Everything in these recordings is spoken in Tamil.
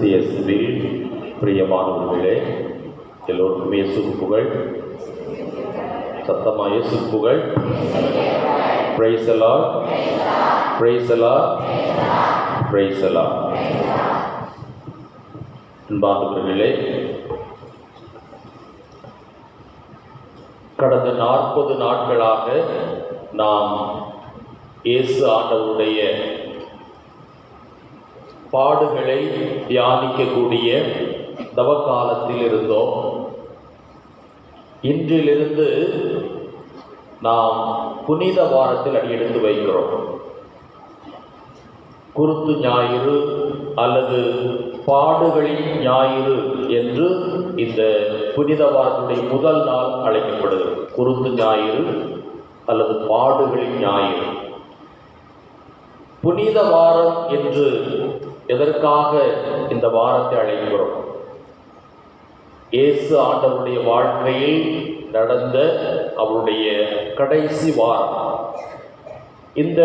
கிறிஸ்து பிரியமானவர்களே எல்லோருக்கும் இயேசு புகழ். சத்தமா இயேசு புகழ். பிரைசலா எல்லாம் பிரைஸ் அன்பானவர்களே கடந்த நாற்பது நாட்களாக நாம் இயேசு ஆண்டவருடைய பாடுகளை தியானிக்கக்கூடிய தவக்காலத்தில் இருந்தோம் இன்றிலிருந்து நாம் புனித வாரத்தில் அடியெடுத்து வைக்கிறோம். குருத்து ஞாயிறு அல்லது பாடுகளின் ஞாயிறு என்று இந்த புனித வாரத்துடைய முதல் நாள் அழைக்கப்படுகிறது. குருத்து ஞாயிறு அல்லது பாடுகளின் ஞாயிறு. புனித வாரம் என்று எதற்காக இந்த வாரத்தை அழைக்கிறோம்? இயேசு ஆண்டவருடைய வாழ்க்கையில் நடந்த அவருடைய கடைசி வாரம். இந்த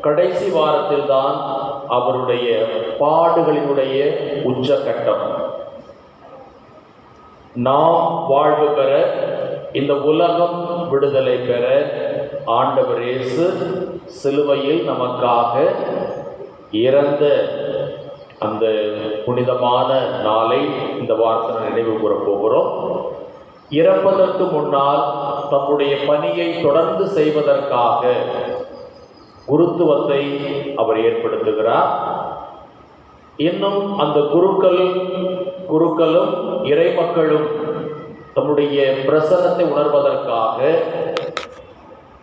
கடைசி வாரத்தில் தான் அவருடைய பாடுகளினுடைய உச்சக்கட்டம் நாம் வாழ்வு பெற இந்த உலகம் விடுதலை பெற ஆண்டவர் இயேசு சிலுவையில் நமக்காக இறந்த அந்த புனிதமான நாளை இந்த வாரத்தில் நினைவு கூற போகிறோம். இறப்பதற்கு முன்னால் தம்முடைய பணியை தொடர்ந்து செய்வதற்காக குருத்துவத்தை அவர் ஏற்படுத்துகிறார். இன்னும் அந்த குருக்கள் குருக்களும் இறைமக்களும் தம்முடைய பிரசனத்தை உணர்வதற்காக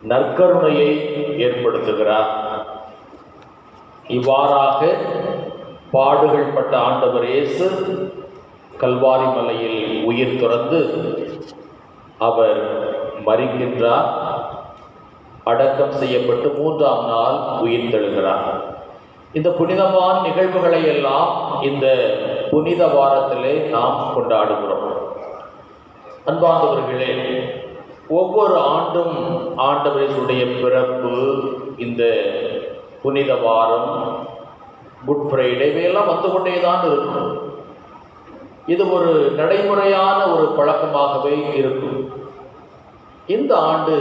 நற்கருணையை ஏற்படுத்துகிறார். இவ்வாறாக பாடுகள் பட்ட ஆண்டவர் இயேசு கல்வாரி மலையில் உயிர் துறந்து அவர் மறிக்கின்றார் அடக்கம் செய்யப்பட்டு மூன்றாம் நாள் உயிர் தெழுகிறார். இந்த புனிதமான நிகழ்வுகளை எல்லாம் இந்த புனித வாரத்திலே நாம் கொண்டாடுகிறோம். அன்பார்ந்தவர்களே ஒவ்வொரு ஆண்டும் ஆண்டவர்களுடைய பிறப்பு இந்த புனித வாரம் குட் ஃப்ரைடே இவையெல்லாம் வந்து கொண்டே தான் இருக்கும். இது ஒரு நடைமுறையான ஒரு பழக்கமாகவே இருக்கும். இந்த ஆண்டு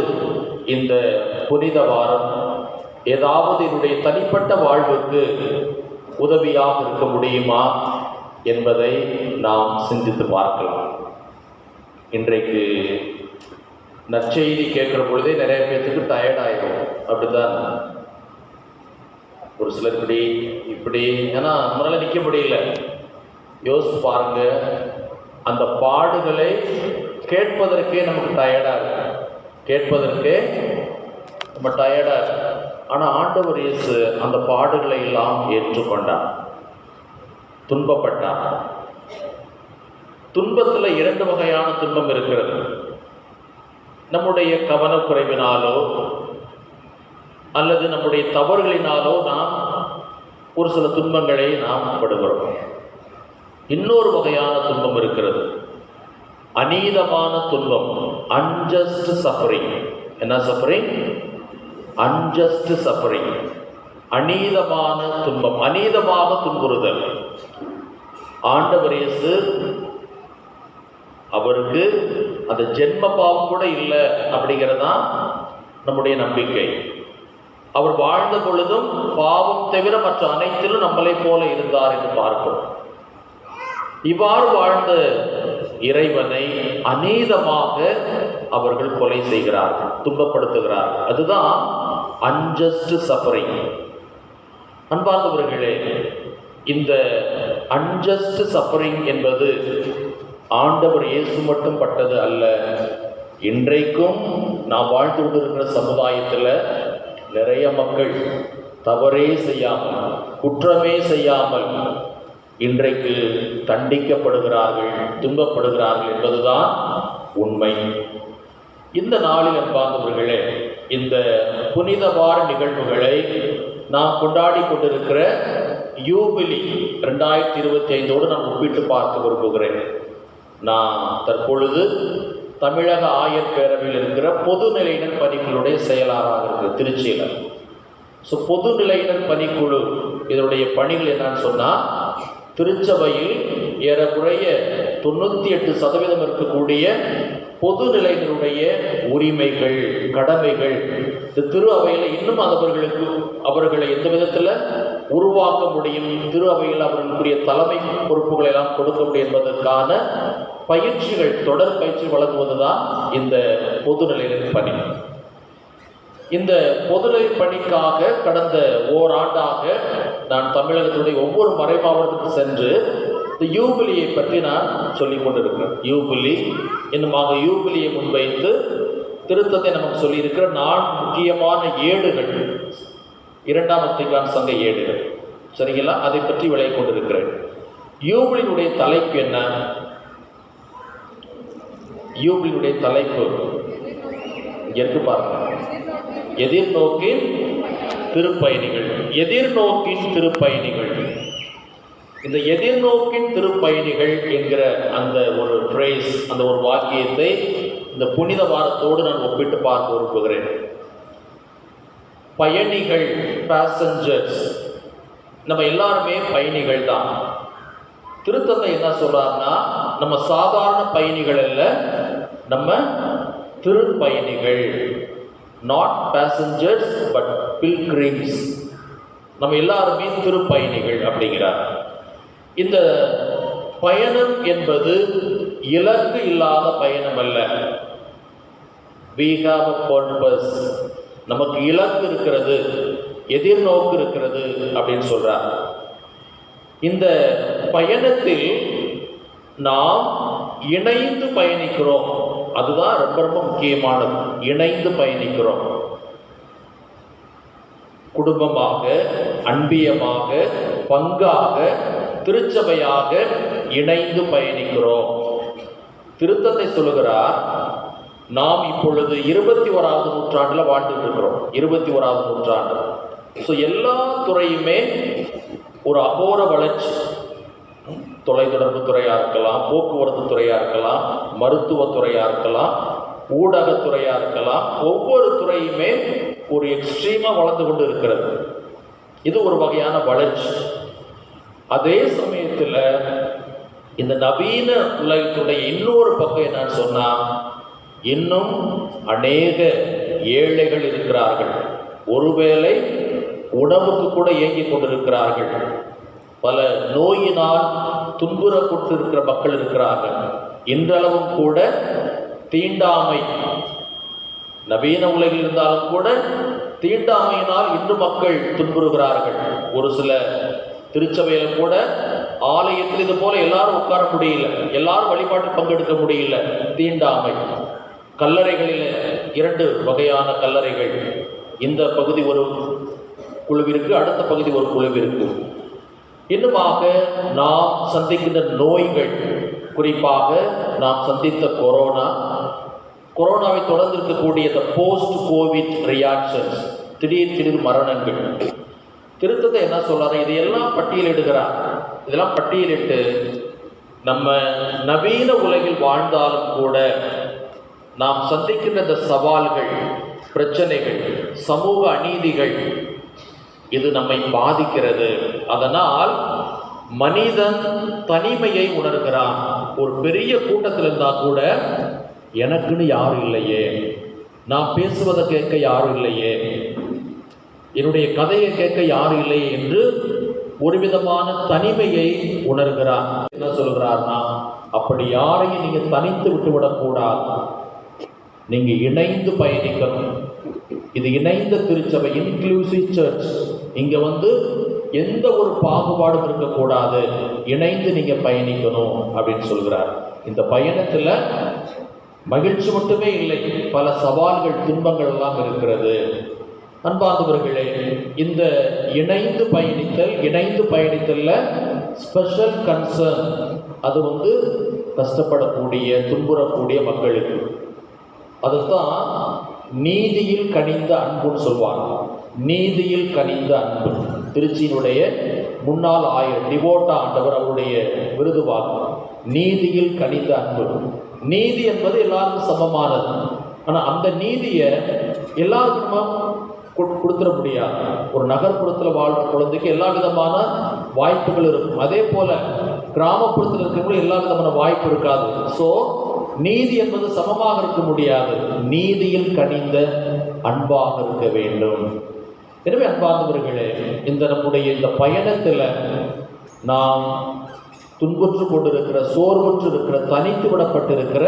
இந்த புனித வாரம் ஏதாவது என்னுடைய தனிப்பட்ட வாழ்வுக்கு உதவியாக இருக்க முடியுமா என்பதை நாம் சிந்தித்து பார்க்கலாம். இன்றைக்கு நற்செய்தி கேட்குற பொழுதே நிறைய பேர்த்துக்கு டயர்ட் ஆயிடும் அப்படிதான் ஒரு சிலர் இப்படி இப்படி ஏன்னா நம்மளால் நிற்க முடியல. யோசித்து பாருங்க. அந்த பாடுகளை கேட்பதற்கே நமக்கு டயர்டாக இருக்கு. கேட்பதற்கே நம்ம டயர்டாக இருக்கு. ஆனால் ஆண்டவர் இயேசு அந்த பாடுகளை எல்லாம் ஏற்றுக்கொண்டார். துன்பப்பட்டார். துன்பத்தில் இரண்டு வகையான துன்பம் இருக்கிறது. நம்முடைய கவனக்குறைவினாலோ அல்லது நம்முடைய தவறுகளினாலோ நாம் ஒரு சில துன்பங்களை நாம் படுகிறோம். இன்னொரு வகையான துன்பம் இருக்கிறது. அநீதமான துன்பம் அன்ஜஸ்ட் சஃபரிங் என்ன சஃபரிங் அன்ஜஸ்ட் சஃபரிங் அநீதமான துன்பம் அநீதமாக துன்புறுதல். ஆண்டவர் இயேசு அவருக்கு அந்த ஜென்ம பாவம் கூட இல்லை அப்படிங்கிறதான் நம்முடைய நம்பிக்கை. அவர் வாழ்ந்த பொழுதும் பாவம் தவிர மற்ற அனைத்திலும் நம்மளை போல இருந்தார் என்று பார்க்கிறோம். இவ்வாறு வாழ்ந்த இறைவனை அநீதமாக அவர்கள் கொலை செய்கிறார்கள் துன்பப்படுத்துகிறார்கள் அதுதான் அன்ஜஸ்ட் சஃபரிங் அன்பார்ந்தவர்களே இந்த அன்ஜஸ்ட் சஃபரிங் என்பது ஆண்டவர் இயேசு மட்டும் பட்டது அல்ல. இன்றைக்கும் நாம் வாழ்ந்து கொண்டிருக்கிற சமுதாயத்தில் நிறைய மக்கள் தவறே செய்யாமல் குற்றமே செய்யாமல் இன்றைக்கு தண்டிக்கப்படுகிறார்கள் துன்பப்படுகிறார்கள் என்பதுதான் உண்மை. இந்த நாளில் அன்பார்ந்தவர்களே இந்த புனித வார நிகழ்வுகளை நாம் கொண்டாடி கொண்டிருக்கிற யூபிலி ரெண்டாயிரத்தி இருபத்தி ஐந்தோடு நான் ஒப்பிட்டு பார்க்க விரும்புகிறேன். நான் தற்பொழுது தமிழக ஆயர் பேரவையில் இருக்கிற பொதுநிலையினர் பணிக்குழுடைய செயலாளராக இருக்கு திருச்சியில். ஸோ பொதுநிலையினர் பணிக்குழு இதனுடைய பணிகள் என்னன்னு சொன்னால் திருச்சபையில் ஏறக்குறைய தொண்ணூற்றி எட்டு சதவீதம் இருக்கக்கூடிய பொதுநிலையினருடைய உரிமைகள் கடமைகள் இந்த திரு அவையில் இன்னும் அவர்களுக்கு அவர்களை எந்த விதத்தில் உருவாக்க முடியும். திரு அவையில் அவர்களுக்குரிய தலைமை பொறுப்புகளை எல்லாம் கொடுக்க முடியும் என்பதற்கான பயிற்சிகள் தொடர் பயிற்சி வழங்குவதுதான் இந்த பொதுநிலையின் பணி. இந்த பொதுநிலை பணிக்காக கடந்த ஓராண்டாக நான் தமிழகத்துடைய ஒவ்வொரு மறை மாவட்டத்துக்கு சென்று இந்த யூபிலியை பற்றி நான் சொல்லிக் கொண்டிருக்கிறேன். யூபிலி இன்னுமாக யூபிலியை முன்வைத்து திருத்தத்தை நமக்கு சொல்லியிருக்கிற நான் முக்கியமான ஏடுகள். இரண்டாம் அத்திகான் சங்க ஏடுகள். சரிங்களா? அதை பற்றி விளைய கொண்டிருக்கிறேன். யூபிலினுடைய தலைப்பு என்ன? யூபிலினுடைய தலைப்பு என்று பாருங்க. எதிர்நோக்கின் திருப்பயணிகள். எதிர்நோக்கின் திருப்பயணிகள். இந்த எதிர்நோக்கின் திருப்பயணிகள் என்கிற அந்த ஒரு phrase அந்த ஒரு வாக்கியத்தை இந்த புனித வாரத்தோடு நான் ஒப்பிட்டு பார்க்க விரும்புகிறேன். பயணிகள் பேசஞ்சர்ஸ் நம்ம எல்லாருமே பயணிகள் தான். திருத்தந்தை என்ன சொல்றாருன்னா நம்ம சாதாரண பயணிகள் அல்ல நம்ம திருப்பயணிகள். நாட் பேசஞ்சர்ஸ் பட் பில்கிரிம்ஸ் நம்ம எல்லாருமே திருப்பயணிகள் அப்படிங்கிறார். இந்த பயணம் என்பது இலக்கு இல்லாத பயணம் அல்ல. வி ஹாவ் அ பர்பஸ் நமக்கு இலக்கு இருக்கிறது எதிர்நோக்கு இருக்கிறது அப்படின்னு சொல்கிறார் இந்த பயணத்தில் நாம் இணைந்து பயணிக்கிறோம். அதுதான் ரொம்ப ரொம்ப முக்கியமானது. இணைந்து பயணிக்கிறோம். குடும்பமாக அன்பியமாக பங்காக திருச்சபையாக இணைந்து பயணிக்கிறோம். திருத்தத்தை சொல்லுகிறார் நாம் இப்பொழுது இருபத்தி ஓராவது நூற்றாண்டில் வாழ்ந்துட்டு இருக்கிறோம் இருபத்தி ஓராவது நூற்றாண்டு. ஸோ எல்லா துறையுமே ஒரு அகோர வளர்ச்சி. தொலைத்தொடர்பு துறையாக இருக்கலாம் போக்குவரத்து துறையாக இருக்கலாம் மருத்துவத்துறையாக இருக்கலாம் ஊடகத்துறையாக இருக்கலாம் ஒவ்வொரு துறையுமே ஒரு எக்ஸ்ட்ரீமாக வளர்ந்து கொண்டு இருக்கிறது இது ஒரு வகையான வளர்ச்சி. அதே சமயத்தில் இந்த நவீன உலகத்துடைய இன்னொரு பக்கம் என்னன்னு சொன்னால் இன்னும் அநேக ஏழைகள் இருக்கிறார்கள். ஒருவேளை உணவுக்கு கூட இயங்கிக் கொண்டிருக்கிறார்கள். பல நோயினால் துன்புறப்பட்டிருக்கிற மக்கள் இருக்கிறார்கள். இன்றளவும் கூட தீண்டாமை நவீன உலகில் இருந்தாலும் கூட தீண்டாமையினால் இன்று மக்கள் துன்புறுகிறார்கள். ஒரு சில திருச்சபையில கூட ஆலயத்தில் இது போல எல்லாரும் உட்கார முடியல. எல்லாரும் வழிபாட்டில் பங்கெடுக்க முடியல. தீண்டாமை. கல்லறைகளில் இரண்டு வகையான கல்லறைகள். இந்த பகுதி ஒரு குழுவிற்கு அடுத்த பகுதி ஒரு குழுவிற்கு. இன்னுமாக நாம் சந்திக்கின்ற நோய்கள் குறிப்பாக நாம் சந்தித்த கொரோனா. கொரோனாவை தொடர்ந்து இருக்கக்கூடிய இந்த போஸ்ட் கோவிட் ரியாக்ஷன்ஸ் திடீர் திடீர் மரணங்கள். திருத்தத்தை என்ன சொல்றாரு? இதையெல்லாம் பட்டியலிடுகிறார் இதெல்லாம் பட்டியலிட்டு நம்ம நவீன உலகில் வாழ்ந்தாலும் கூட நாம் சந்திக்கின்ற இந்த சவால்கள் பிரச்சனைகள் சமூக அநீதிகள் இது நம்மை பாதிக்கிறது. அதனால் மனிதன் தனிமையை உணர்கிறான். ஒரு பெரிய கூட்டத்தில் இருந்தால் கூட எனக்குன்னு யாரும் இல்லையே. நான் பேசுவதை கேட்க யாரும் இல்லையே. என்னுடைய கதையை கேட்க யாரும் இல்லையே என்று ஒரு விதமான தனிமையை உணர்கிறார் என்ன சொல்கிறார்னா அப்படி யாரையும் நீங்கள் தனித்து விட்டு நீங்கள் இணைந்து பயணிக்கணும். இது இணைந்த திருச்சபை இன்க்ளூசிவ் சர்ச் இங்கே வந்து எந்த ஒரு பாகுபாடும் இருக்கக்கூடாது. இணைந்து நீங்கள் பயணிக்கணும் அப்படின்னு சொல்கிறார் இந்த பயணத்தில் மகிழ்ச்சி மட்டுமே இல்லை. பல சவால்கள் துன்பங்கள் எல்லாம் இருக்கிறது. அன்பார்ந்தவர்களே இந்த இணைந்து பயணித்தல் இணைந்து பயணித்தல்ல ஸ்பெஷல் கன்சர்ன் அது வந்து கஷ்டப்படக்கூடிய துன்புறக்கூடிய மக்களுக்கு. அதுதான் நீதியில் கனிந்த அன்புன்னு சொல்லுவாங்க நீதியில் கனிந்த அன்பு. திருச்சியினுடைய முன்னாள் ஆயர் டிவோட்டா ஆண்டவர் அவருடைய விருதுவாக நீதியில் கனிந்த அன்பு. நீதி என்பது எல்லாருக்கும் சமமானது. ஆனால் அந்த நீதியை எல்லாருக்கும் நம்ம கொடுத்துட முடியாது. ஒரு நகர்ப்புறத்தில் வாழ்ற குழந்தைக்கு எல்லா விதமான வாய்ப்புகள் இருக்கும். அதே போல் கிராமப்புறத்தில் இருக்கிறவங்களும் எல்லா விதமான வாய்ப்பு இருக்காது. ஸோ நீதி என்பது சமமாக இருக்க முடியாது. நீதியில் கனிந்த அன்பாக இருக்க வேண்டும். எனவே அன்பார்ந்தவர்களே இந்த நம்முடைய இந்த பயணத்தில் நாம் துன்புற்று கொண்டிருக்கிற சோர்வுற்று இருக்கிற தனித்து விடப்பட்டிருக்கிற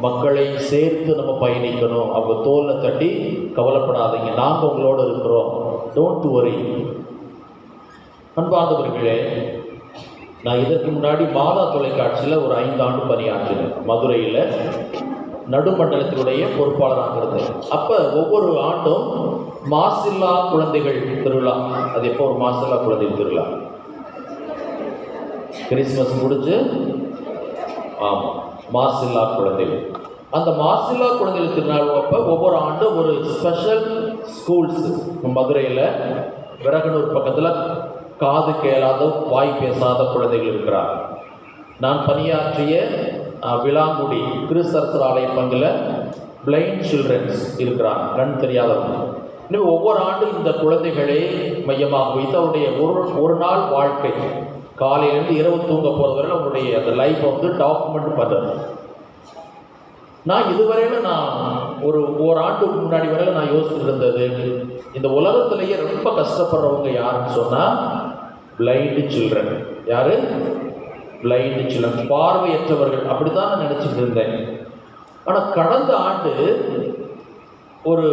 மக்களை சேர்த்து நம்ம பயணிக்கணும். அவங்க தோலை தட்டி கவலைப்படாதீங்க. நாங்கள் உங்களோட இருக்கிறோம். டோன்ட் வரி அன்பார்ந்தவர்களே நான் இதற்கு முன்னாடி மாதா தொலைக்காட்சியில் ஒரு ஐந்து ஆண்டு பணியாற்றினேன். மதுரையில் நடுமண்டலத்தினுடைய பொறுப்பாளராக இருந்தேன். அப்போ ஒவ்வொரு ஆண்டும் மாசில்லா குழந்தைகள் திருவிழா. அது எப்போ ஒரு மாசில்லா குழந்தைகள் திருவிழா? கிறிஸ்மஸ் முடிஞ்சு ஆமாம் மாசில்லா குழந்தைகள். அந்த மாசில்லா குழந்தைகள் திருநாள் அப்போ ஒவ்வொரு ஆண்டும் ஒரு ஸ்பெஷல் ஸ்கூல்ஸ் மதுரையில் விறகனூர் பக்கத்தில் காது கேளாத வாய் பேசாத குழந்தைகள் இருக்கிறார். நான் பணியாற்றிய அஹ், விளாங்குடி கிறிஸ்தரசர் ஆலய பங்கில் பிளைண்ட் சில்ட்ரன்ஸ் இருக்கிறார் கண் தெரியாதவங்க. இன்னும் ஒவ்வொரு ஆண்டும் இந்த குழந்தைகளை மையமாக வைத்து அவருடைய ஒரு ஒரு நாள் வாழ்க்கை காலையிலேருந்து இரவு தூங்க போகிறவரை வரையில் அவருடைய அந்த லைஃப்பை வந்து டாக்குமெண்ட் பண்ணுறது நான் இதுவரையில நான் ஒரு ஓராண்டுக்கு முன்னாடி வரையில் நான் யோசிச்சுட்டு இருந்தது இந்த உலகத்திலேயே ரொம்ப கஷ்டப்படுறவங்க யாருன்னு சொன்னால் பிளைண்டு சில்ட்ரன் யாரு? பிளைண்டு சில்ட்ரன் பார்வையற்றவர்கள். அப்படி தான் நான் நினச்சிட்டு இருந்தேன். ஆனால் கடந்த ஆண்டு ஒரு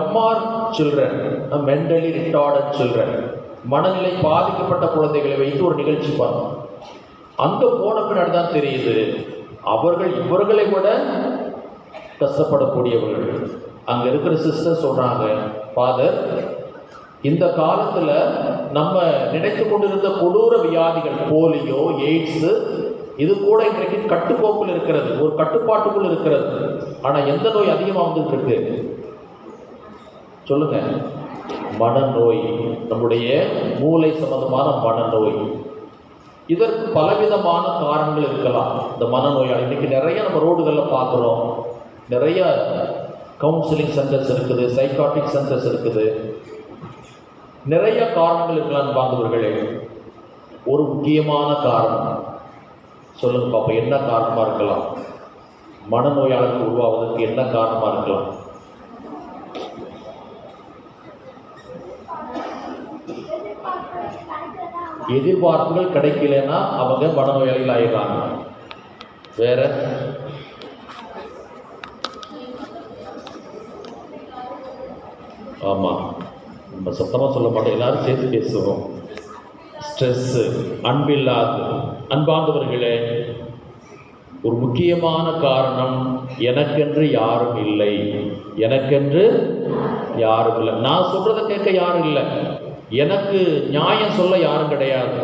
MR children mentally retarded children மனநிலை பாதிக்கப்பட்ட குழந்தைகளை வைத்து ஒரு நிகழ்ச்சி பார்த்தோம். அங்கே போன பின்னாடி தான் தெரியுது. அவர்கள் இவர்களை விட கஷ்டப்படக்கூடியவர்கள். அங்கே இருக்கிற சிஸ்டர் சொல்கிறாங்க ஃபாதர் இந்த காலத்தில் நம்ம நினைத்து கொண்டிருந்த கொடூர வியாதிகள் போலியோ எய்ட்ஸு இது கூட இன்றைக்கு கட்டுக்கோப்பில் இருக்கிறது ஒரு கட்டுப்பாட்டுக்குள் இருக்கிறது. ஆனால் எந்த நோய் அதிகமாக வந்துட்டு இருக்கு சொல்லுங்க. மனநோய் நம்முடைய மூளை சம்பந்தமான மனநோய். இதற்கு பலவிதமான காரணங்கள் இருக்கலாம். இந்த மனநோயாளி இன்றைக்கி நிறைய நம்ம ரோடுகளில் பார்க்குறோம் நிறைய கவுன்சிலிங் சென்டர்ஸ் இருக்குது சைக்காட்டிக் சென்டர்ஸ் இருக்குது. நிறைய காரணங்கள் இருக்கலாம் பாந்தவர்களே. ஒரு முக்கியமான காரணம். சொல்லுங்க பாப்பா என்ன காரணமாக இருக்கலாம்? மனநோயாளர்கள் உருவாவதற்கு என்ன காரணமாக இருக்கலாம்? எதிர்பார்ப்புகள் கிடைக்கலன்னா அவங்க மனநோயாளிகள் ஆயிடுறாங்க. வேற? ஆமாம் நம்ம சத்தமாக சொல்ல மாட்டோம். எல்லாரும் சேர்த்து பேசுவோம். ஸ்ட்ரெஸ்ஸு அன்பில்லாது அன்பார்ந்தவர்களே ஒரு முக்கியமான காரணம் எனக்கென்று யாரும் இல்லை. எனக்கென்று யாரும் இல்லை. நான் சொல்கிறத கேட்க யாரும் இல்லை. எனக்கு நியாயம் சொல்ல யாரும் கிடையாது.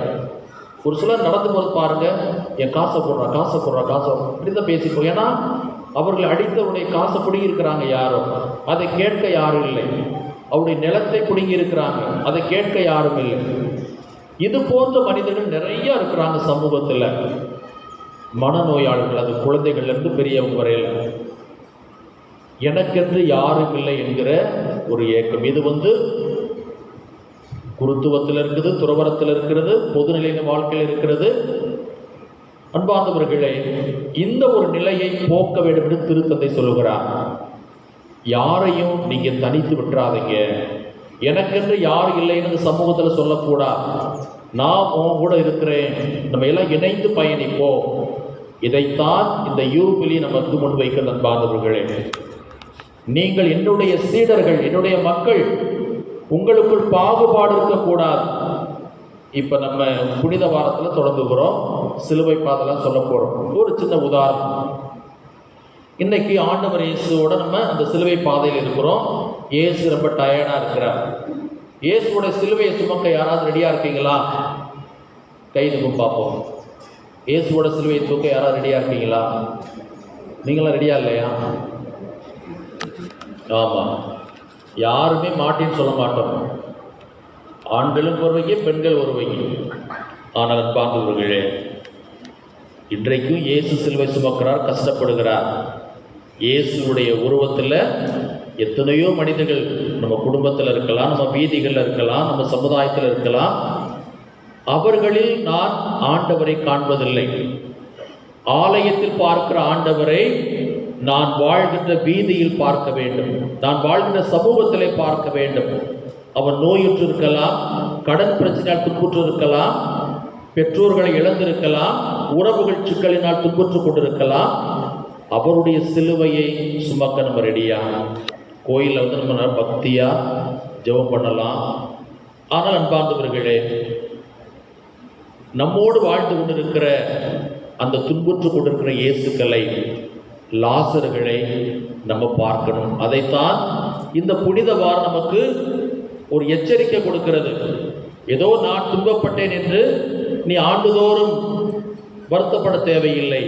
ஒரு சிலர் நடந்து போது பாருங்க. என் காசை போடுறா காசை போடுறா காசை இப்படி தான் பேசிப்போம் ஏன்னா அவர்களை அடித்தவருடைய காசை பிடுங்கி இருக்கிறாங்க யாரும் அதை கேட்க யாரும் இல்லை. அவருடைய நிலத்தை பிடுங்கி இருக்கிறாங்க. அதை கேட்க யாரும் இல்லை. இது போன்ற மனிதர்கள் நிறைய இருக்கிறாங்க சமூகத்தில். மனநோயாளர்கள் அது குழந்தைகள்லேருந்து பெரியவங்க வரையில். எனக்கென்று யாரும் இல்லை என்கிற ஒரு ஏக்கம். இது வந்து குருத்துவத்தில் இருக்குது துறவரத்தில் இருக்கிறது பொதுநிலையின வாழ்க்கையில் இருக்கிறது. அன்பார்ந்தவர்களே இந்த ஒரு நிலையை போக்க வேண்டும் என்று திருத்தந்தை சொல்லுகிறார். யாரையும் நீங்க தனித்து விட்டுறாதீங்க. எனக்கென்று யார் இல்லைன்னு சமூகத்தில் சொல்லக்கூடாது நான் உன் கூட இருக்கிறேன். நம்ம எல்லாம் இணைந்து பயணிப்போம். இதைத்தான் இந்த யூபிலி நமக்கு முன்வைக்க அன்பார்ந்தவர்களே நீங்கள் என்னுடைய சீடர்கள் என்னுடைய மக்கள் உங்களுக்குள் பாகுபாடு இருக்கக்கூடாது. இப்போ நம்ம புனித வாரத்தில் தொடங்குகிறோம். சிலுவை பாதெல்லாம் சொல்ல போகிறோம் ஒரு சின்ன உதாரணம். இன்னைக்கு ஆண்டவர் இயேசுவோட நம்ம அந்த சிலுவை பாதையில் இருக்கிறோம். இயேசு ரொம்ப டயர்டாக இருக்கிறார். இயேசுவோட சிலுவையை சுமக்க யாராவது ரெடியாக இருக்கீங்களா? கை தூக்கும் பார்ப்போம். இயேசுவோட சிலுவையை தூக்க யாராவது ரெடியாக இருக்கீங்களா? நீங்களாம் ரெடியாக இல்லையா? ஆமாம் யாருமே மாட்டின்னு சொல்ல மாட்டோம். ஆண்களும் ஒருவங்க பெண்கள் ஒருவங்க. ஆனால் அன்பார்ந்தவர்களே இன்றைக்கும் இயேசு சிலுவை சுமக்கிறார் கஷ்டப்படுகிறார். இயேசுடைய உருவத்தில் எத்தனையோ மனிதர்கள் நம்ம குடும்பத்தில் இருக்கலாம் நம்ம வீதிகளில் இருக்கலாம் நம்ம சமுதாயத்தில் இருக்கலாம். அவர்களில் நான் ஆண்டவரை காண்பதில்லை. ஆலயத்தில் பார்க்கிற ஆண்டவரை நான் வாழ்கின்ற வீதியில் பார்க்க வேண்டும். நான் வாழ்கின்ற சமூகத்திலே பார்க்க வேண்டும். அவன் நோயுற்று இருக்கலாம் கடன் பிரச்சனையால் துன்புற்று இருக்கலாம் பெற்றோர்களை இழந்திருக்கலாம் உறவுகள் சிக்கலினால் துன்புற்று கொண்டிருக்கலாம். அவருடைய சிலுவையை சுமக்க நம்ம ரெடியாக கோயிலில் வந்து நம்ம பக்தியாக ஜெபம் பண்ணலாம். ஆனால் அன்பார்ந்தவர்களே நம்மோடு வாழ்ந்து கொண்டிருக்கிற அந்த துன்புற்று கொண்டிருக்கிற இயேசுக்களை லாசர்களை நம்ம பார்க்கணும். அதைத்தான் இந்த புனித வாரம் நமக்கு ஒரு எச்சரிக்கை கொடுக்கிறது. ஏதோ நான் துன்பப்பட்டேன் என்று நீ ஆண்டுதோறும் வருத்தப்பட தேவையில்லை.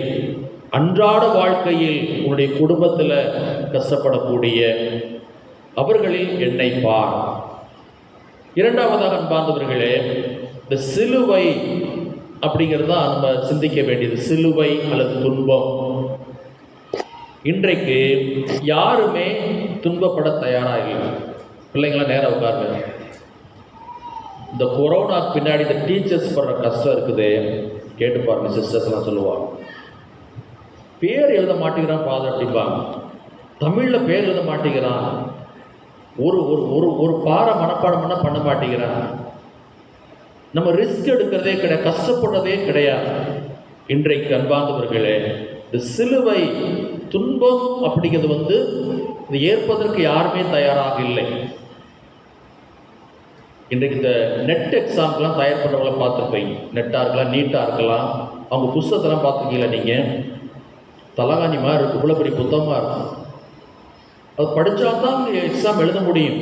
அன்றாட வாழ்க்கையில் உன்னுடைய குடும்பத்தில் கஷ்டப்படக்கூடிய அவர்களில் என்னை பார். இரண்டாவதாக அன்பார்ந்தவர்களே இந்த சிலுவை அப்படிங்கிறது தான் நம்ம சிந்திக்க வேண்டியது. சிலுவை அல்லது துன்பம். இன்றைக்கு யாருமே துன்பப்பட தயாராக இல்லை பிள்ளைங்களாம் நேரம் உட்காருங்க. இந்த கொரோனா பின்னாடி இந்த டீச்சர்ஸ் படுற கஷ்டம் இருக்குது. கேட்டு பாருங்க சிஸ்டர்ஸ்லாம் சொல்லுவாங்க. பேர் எழுத மாட்டேங்கிறான் ஃபாதர் அப்படிம்பாங்க தமிழில் பேர் எழுத மாட்டேங்கிறான். ஒரு ஒரு ஒரு ஒரு பாறை மனப்பாடம் பண்ண பண்ண மாட்டேங்கிறான். நம்ம ரிஸ்க் எடுக்கிறதே கிடையாது கஷ்டப்படுறதே கிடையாது. இன்றைக்கு அன்பார்ந்தவர்களே இந்த சிலுவை துன்பம் அப்படிங்கிறது வந்து இது ஏற்பதற்கு யாருமே தயாராக இல்லை. இன்றைக்கு இந்த நெட் எக்ஸாம்க்கெலாம் தயார் பண்ணுறவங்கள பார்த்துருப்பீங்க. நெட்டாக இருக்கலாம் நீட்டாக இருக்கலாம். அவங்க புஸ்தகத்தெல்லாம் பார்த்துருக்கீங்களா நீங்கள் தலகாணி மாதிரி இருக்கும். இவ்வளோ பெரிய புத்தகமாக இருக்கும். அது படித்தா தான் எக்ஸாம் எழுத முடியும்.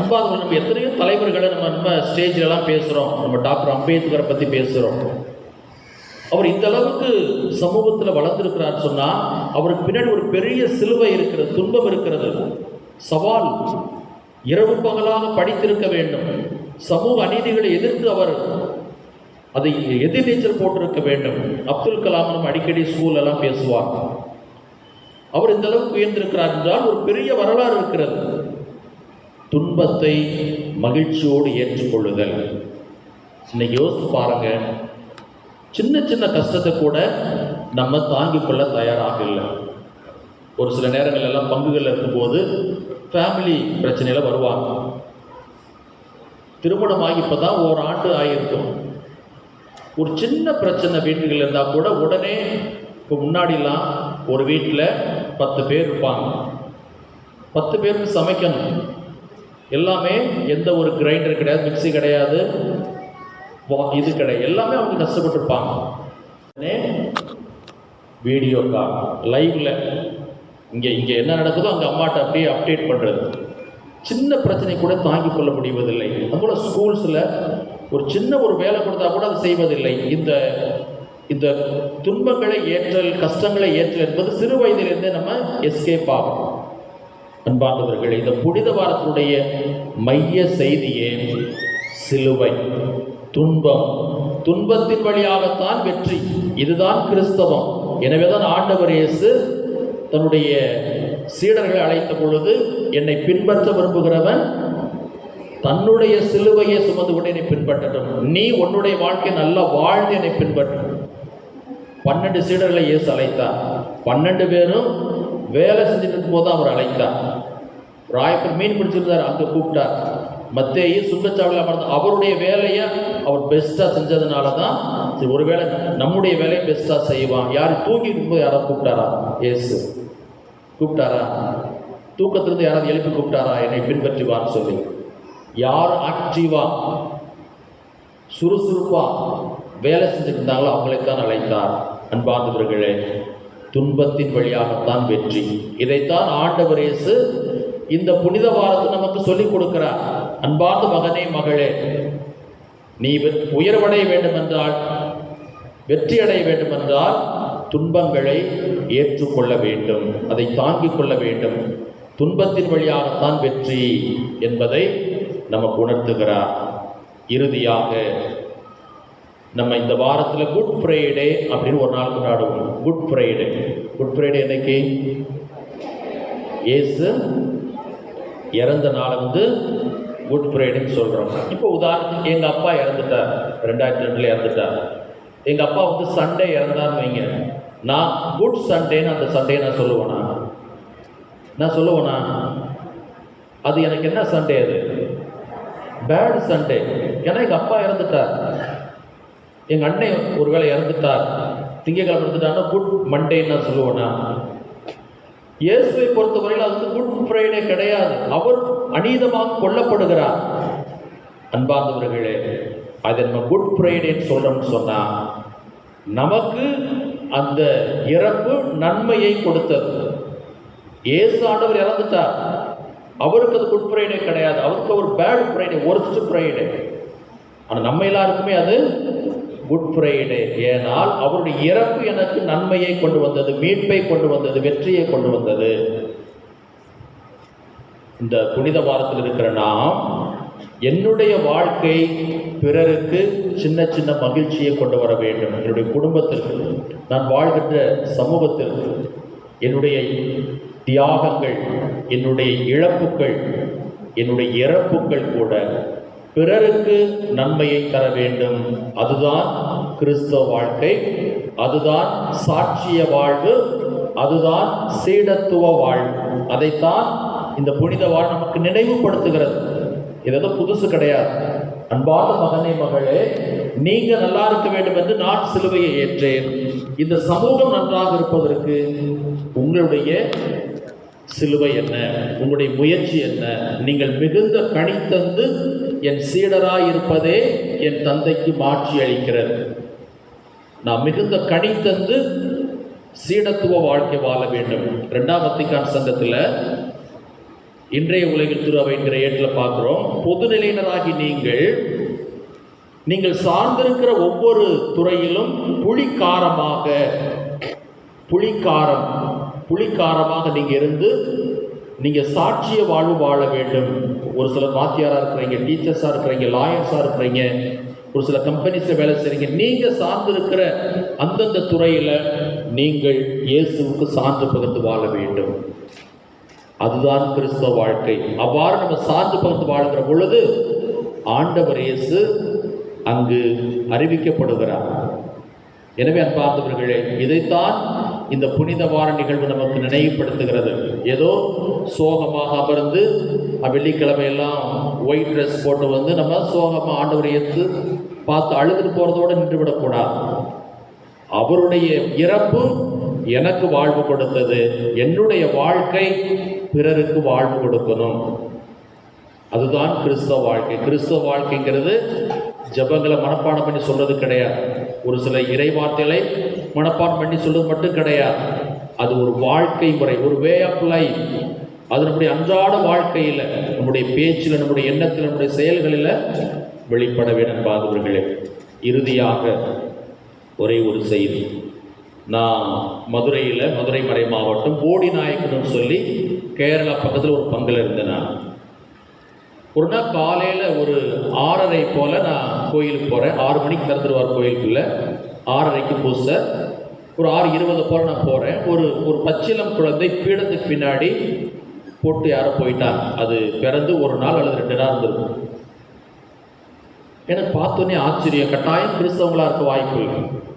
அன்பாக நம்ம எத்தனையோ தலைவர்களை நம்ம நம்ம ஸ்டேஜ்லலாம் பேசுகிறோம் நம்ம டாக்டர் அம்பேத்கரை பற்றி பேசுகிறோம் அவர் இந்த அளவுக்கு சமூகத்தில் வளர்ந்துருக்கிறார் சொன்னால் அவருக்கு பின்னாடி ஒரு பெரிய சிலுவை இருக்கிறது துன்பம் இருக்கிறது. சவால் இரவு பகலாக படித்திருக்க வேண்டும். சமூக அநீதிகளை எதிர்த்து அவர் அதை எதிர்நீச்சல் போட்டிருக்க வேண்டும். அப்துல் கலாம் நம்ம அடிக்கடி ஸ்கூலெல்லாம் பேசுவார். அவர் இந்த அளவுக்கு உயர்ந்திருக்கிறார் என்றால் ஒரு பெரிய வரலாறு இருக்கிறது. துன்பத்தை மகிழ்ச்சியோடு ஏற்றுக்கொள்ளுதல் இன்னைக்கு யோசித்து பாருங்க. சின்ன சின்ன கஷ்டத்தை கூட நம்ம தாங்கிக் கொள்ள தயாராக இல்லை. ஒரு சில நேரங்கள் எல்லாம் பங்குகள் இருக்கும்போது ஃபேமிலி பிரச்சனையில் வருவாங்க. திருமணமாகி இப்போ தான் ஒரு ஆண்டு ஆகியிருக்கும் ஒரு சின்ன பிரச்சனை வீட்டுகள் இருந்தால் கூட உடனே இப்போ முன்னாடிலாம் ஒரு வீட்டில் பத்து பேர் இருப்பாங்க. பத்து பேருக்கு சமைக்கணும். எல்லாமே எந்த ஒரு கிரைண்டர் கிடையாது மிக்ஸி கிடையாது இது கிடையாது. எல்லாமே அவங்க கஷ்டப்பட்டுருப்பாங்க. உடனே வீடியோ கால் இங்கே இங்கே என்ன நடக்குதோ அங்கே அம்மாட்ட அப்படியே அப்டேட் பண்ணுறது சின்ன பிரச்சனை கூட தாங்கிக் கொள்ள முடிவதில்லை. அதுபோல் ஸ்கூல்ஸில் ஒரு சின்ன ஒரு வேலை கொடுத்தா கூட அது செய்வதில்லை. இந்த இந்த துன்பங்களை ஏற்றல் கஷ்டங்களை ஏற்றல் என்பது சிறு வயதிலிருந்தே நம்ம எஸ்கேப் ஆகும். அன்பார்ந்தவர்கள் இந்த புனித வாரத்தினுடைய மைய செய்தியே சிலுவை துன்பம். துன்பத்தின் வழியாகத்தான் வெற்றி. இதுதான் கிறிஸ்தவம். எனவேதான் ஆண்டவர் இயேசு தன்னுடைய சீடர்களை அழைத்த பொழுது என்னை பின்பற்ற விரும்புகிறவன் தன்னுடைய சிலுவையை சுமந்து கொண்டு என்னை பின்பற்றட்டும். நீ உன்னுடைய வாழ்க்கை நல்லா வாழ்ந்து என்னை பின்பற்றணும் பன்னெண்டு சீடர்களை இயேசு அழைத்தார். பன்னெண்டு பேரும் வேலை செஞ்சுட்டு இருக்கும்போது அவர் அழைத்தார். ராயப்பர் மீன் பிடிச்சிருந்தார் அங்கே கூப்பிட்டார். மத்திய சுங்கச்சாவில் அமர்ந்து அவருடைய வேலையை அவர் பெஸ்ட்டாக செஞ்சதுனால தான் சரி ஒருவேளை நம்முடைய வேலையை பெஸ்ட்டாக செய்வான். யார் தூங்கி இருக்கும்போது யாராவது கூப்பிட்டாரா? இயேசு. கூப்பிட்டாரா? தூக்கத்திலிருந்து யாராவது எழுப்பி கூப்பிட்டாரா? என்னை பின்பற்றி வான்னு சொல்லி. யார் ஆக்டிவா சுறுசுறுப்பா வேலை செஞ்சுட்டு இருந்தாங்களோ அவங்களைத்தான் அழைத்தார். அன்பார்ந்தவர்களே துன்பத்தின் வழியாகத்தான் வெற்றி. இதைத்தான் ஆண்டவர் இயேசு இந்த புனித வாரத்தை நமக்கு சொல்லிக் கொடுக்கிறார். அன்பார்ந்த மகனே மகளே நீ வெ- உயர்வடைய வேண்டுமென்றால் வெற்றி அடைய வேண்டுமென்றால் துன்பங்களை ஏற்றுக்கொள்ள வேண்டும். அதை தாங்கிக் கொள்ள வேண்டும். துன்பத்தின் வழியாகத்தான் வெற்றி என்பதை நமக்கு உணர்த்துகிறார் இறுதியாக நம்ம இந்த வாரத்தில் குட் ஃப்ரைடே அப்படின்னு ஒரு நாள் கொண்டாடுவோம். குட் ஃப்ரைடே குட் ஃப்ரைடே என்னைக்கு? ஏசு இறந்த நாளை வந்து குட் ஃப்ரைடேன்னு சொல்கிறோம் இப்போ உதாரணத்துக்கு எங்கள் அப்பா இறந்துட்டார். ரெண்டாயிரத்தி ரெண்டில் இறந்துட்டார். எங்கள் அப்பா வந்து சண்டே இறந்தார்னு வைங்க. நான் குட் சண்டேன்னு அந்த சண்டே நான் சொல்லுவேனா? நான் சொல்லுவேனா? அது எனக்கு என்ன சண்டே அது? பேட் சண்டே ஏன்னா எங்கள் அப்பா இறந்துட்டார். எங்கள் அண்ணன் ஒருவேளை இறந்துட்டார். திங்கக்கிழமை இறந்துட்டாருன்னா குட் மண்டேன்னு நான் சொல்லுவேனா இயேசுவை பொறுத்தவரையில் அது வந்து குட் ஃப்ரைடே கிடையாது. அவர் அநீதமாக கொல்லப்படுகிறார். அன்பார்ந்தவர்களே அதை நம்ம குட் ஃப்ரைடேன்னு சொல்கிறோம்னு சொன்னால் நமக்கு அந்த இறப்பு நன்மையை கொடுத்தது. இயேசு ஆண்டவர் இறந்துட்டார். அவருக்கு அது குட் ஃப்ரைடே கிடையாது. அவருக்கு ஒரு பேட் ஃப்ரைடே ஒர்ஸ்ட் ஃப்ரைடே ஆனால் நம்ம எல்லாருக்குமே அது குட் ஃப்ரைடே ஏனால் அவருடைய இறப்பு எனக்கு நன்மையை கொண்டு வந்தது மீட்பை கொண்டு வந்தது வெற்றியை கொண்டு வந்தது. இந்த புனித வாரத்தில் இருக்கிற நாம் என்னுடைய வாழ்க்கை பிறருக்கு சின்ன சின்ன மகிழ்ச்சியை கொண்டு வர வேண்டும். என்னுடைய குடும்பத்திற்கு நான் வாழ்கின்ற சமூகத்திற்கு என்னுடைய தியாகங்கள் என்னுடைய இழப்புகள் என்னுடைய இறப்புகள் கூட பிறருக்கு நன்மையை தர வேண்டும். அதுதான் கிறிஸ்தவ வாழ்க்கை அதுதான் சாட்சிய வாழ்வு அதுதான் சீடத்துவ வாழ்வு. அதைத்தான் இந்த புனித வாழ் நமக்கு நினைவுபடுத்துகிறது. இது எதுவும் புதுசு கிடையாது. அன்பான மகனே மகளே நீங்க நல்லா இருக்க வேண்டும் என்று நான் சிலுவையை ஏற்றேன். இந்த சமூகம் நன்றாக இருப்பதற்கு உங்களுடைய சிலுவை என்ன? உங்களுடைய முயற்சி என்ன? நீங்கள் மிகுந்த கணி தந்து என் சீடராய் இருப்பதே என் தந்தைக்கு மாற்றி அளிக்கிறது. நான் மிகுந்த கணி தந்து சீடத்துவ வாழ்க்கை வாழ வேண்டும். ரெண்டாம் வத்திக்கான் சங்கத்தில் இன்றைய உலகில் திரு அவைங்கிற ஏட்டில் பார்க்குறோம். பொதுநிலையினராகி நீங்கள் நீங்கள் சார்ந்திருக்கிற ஒவ்வொரு துறையிலும் புலிக்காரமாக புலிக்காரம் புலிக்காரமாக நீங்கள் இருந்து நீங்கள் சாட்சிய வாழ்வு வாழ வேண்டும். ஒரு சில வாத்தியாராக இருக்கிறீங்க டீச்சர்ஸாக இருக்கிறீங்க லாயர்ஸாக இருக்கிறீங்க ஒரு சில கம்பெனிஸில் வேலை செய்கிறீங்க நீங்கள் சார்ந்திருக்கிற அந்தந்த துறையில் நீங்கள் இயேசுவுக்கு சான்று பகிர்ந்து வாழ வேண்டும். அதுதான் கிறிஸ்தவ வாழ்க்கை. அவ்வாறு நம்ம சார்ந்து பகிர்ந்து வாழ்கிற பொழுது ஆண்டவர் இயேசு அங்கு அறிவிக்கப்படுகிறார். எனவே அன்பார்ந்தவர்களே இதைத்தான் இந்த புனித வார நிகழ்வு நமக்கு நினைவுபடுத்துகிறது. ஏதோ சோகமாக அமர்ந்து வெள்ளிக்கிழமையெல்லாம் ஒயிட் ட்ரெஸ் போட்டு வந்து நம்ம சோகமாக ஆண்டவரை ஏற்று பார்த்து அழுதுட்டு போகிறதோடு நின்றுவிடக்கூடாது அவருடைய இறப்பு எனக்கு வாழ்வு கொடுத்தது. என்னுடைய வாழ்க்கை பிறருக்கு வாழ்வு கொடுக்கணும். அதுதான் கிறிஸ்தவ வாழ்க்கை. கிறிஸ்தவ வாழ்க்கைங்கிறது ஜெபங்களை மனப்பாடம் பண்ணி சொல்றது கிடையாது. ஒரு சில இறை வார்த்தைகளை மனப்பாடம் பண்ணி சொல்றது மட்டும் கிடையாது. அது ஒரு வாழ்க்கை முறை ஒரு வே ஆஃப் லைஃப் அது நம்முடைய அன்றாட வாழ்க்கையில் நம்முடைய பேச்சில் நம்முடைய எண்ணத்தில் நம்முடைய செயல்களில் வெளிப்பட வேண்டும் பாதவர்களே இறுதியாக ஒரே ஒரு செய்தி. நான் மதுரையில் மதுரை மறை மாவட்டம் போடி நாயக்கன்னு சொல்லி கேரளா பக்கத்தில் ஒரு பங்கில் இருந்தேன் நான். ஒரு நாள் காலையில் ஒரு ஆறரை போல் நான் கோயிலுக்கு போகிறேன் ஆறு மணிக்கு திறந்துருவார் கோயிலுக்குள்ளே ஆறரைக்கு பூச. ஒரு ஆறு இருபது போல் நான் போகிறேன் ஒரு ஒரு பச்சிலம் குழந்தை பீடத்துக்கு பின்னாடி போட்டு யாரோ போயிட்டான் அது பிறந்து ஒரு நாள் அல்லது ரெண்டு நாள் இருந்திருக்கும். எனக்கு பார்த்தோன்னே ஆச்சரியம். கட்டாயம் கிறிஸ்தவங்களா இருக்க வாய்ப்பு இருக்கு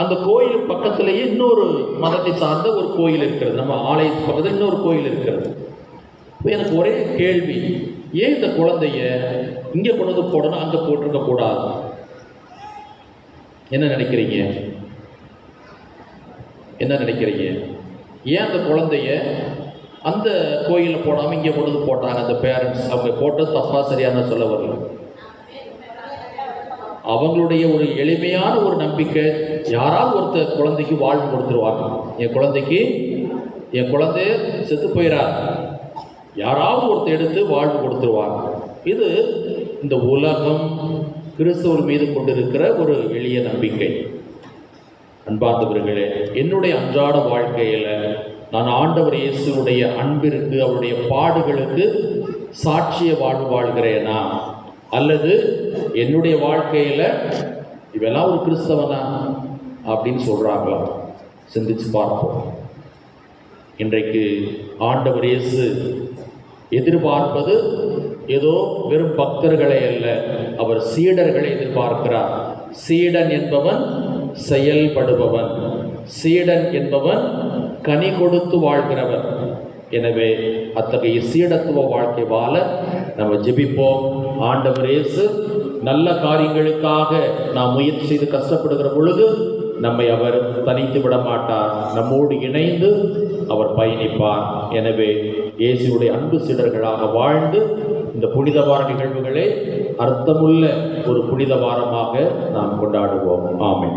அந்த கோயில் பக்கத்திலேயே இன்னொரு மதத்தை சார்ந்த ஒரு கோயில் இருக்கிறது. நம்ம ஆலய பக்கத்தில் இன்னொரு கோயில் இருக்கிறது. இப்போ எனக்கு ஒரே கேள்வி. ஏன் இந்த குழந்தைய இங்கே கொண்டு வந்து போடணும் அங்கே போட்டிருக்க கூடாது? என்ன நினைக்கிறீங்க? என்ன நினைக்கிறீங்க? ஏன் அந்த குழந்தைய அந்த கோயிலில் போடாமல் இங்கே கொண்டு வந்து போட்டாங்க? அந்த பேரண்ட்ஸ் அவங்க போட்டது தப்பா சரியான சொல்ல வரல. அவங்களுடைய ஒரு எளிமையான ஒரு நம்பிக்கை யாராவது ஒருத்தர் குழந்தைக்கு வாழ்வு கொடுத்துருவாங்க. என் குழந்தைக்கு என் குழந்தைய செத்து போயிடாது யாராவது ஒருத்தர் எடுத்து வாழ்வு கொடுத்துருவாங்க. இது இந்த உலகம் கிறிஸ்தவர் மீது கொண்டிருக்கிற ஒரு எளிய நம்பிக்கை. அன்பார்ந்தவர்களே என்னுடைய அன்றாட வாழ்க்கையில் நான் ஆண்டவர் இயேசுனுடைய அன்பிற்கு அவருடைய பாடுகளுக்கு சாட்சிய வாழ்வு வாழ்கிறேனா? அல்லது என்னுடைய வாழ்க்கையில் இவெல்லாம் ஒரு கிறிஸ்தவனா அப்படின்னு சொல்கிறாங்களா சிந்திச்சு பார்ப்போம். இன்றைக்கு ஆண்டவர் இயேசு எதிர்பார்ப்பது ஏதோ வெறும் பக்தர்களை அல்ல அவர் சீடர்களை எதிர்பார்க்கிறார். சீடன் என்பவன் செயல்படுபவன் சீடன் என்பவன் கனி கொடுத்து வாழ்கிறவன். எனவே அத்தகைய சீடத்துவ வாழ்க்கை வாழ நம்ம ஜெபிப்போம். ஆண்டவர் இயேசு நல்ல காரியங்களுக்காக நாம் முயற்சி செய்து கஷ்டப்படுகிற பொழுது நம்மை அவர் தனித்து விட மாட்டார் நம்மோடு இணைந்து அவர் பயணிப்பார். எனவே இயேசுடைய அன்பு சீடர்களாக வாழ்ந்து இந்த புனித வார நிகழ்வுகளை அர்த்தமுள்ள ஒரு புனித வாரமாக நாம் கொண்டாடுவோம். ஆமை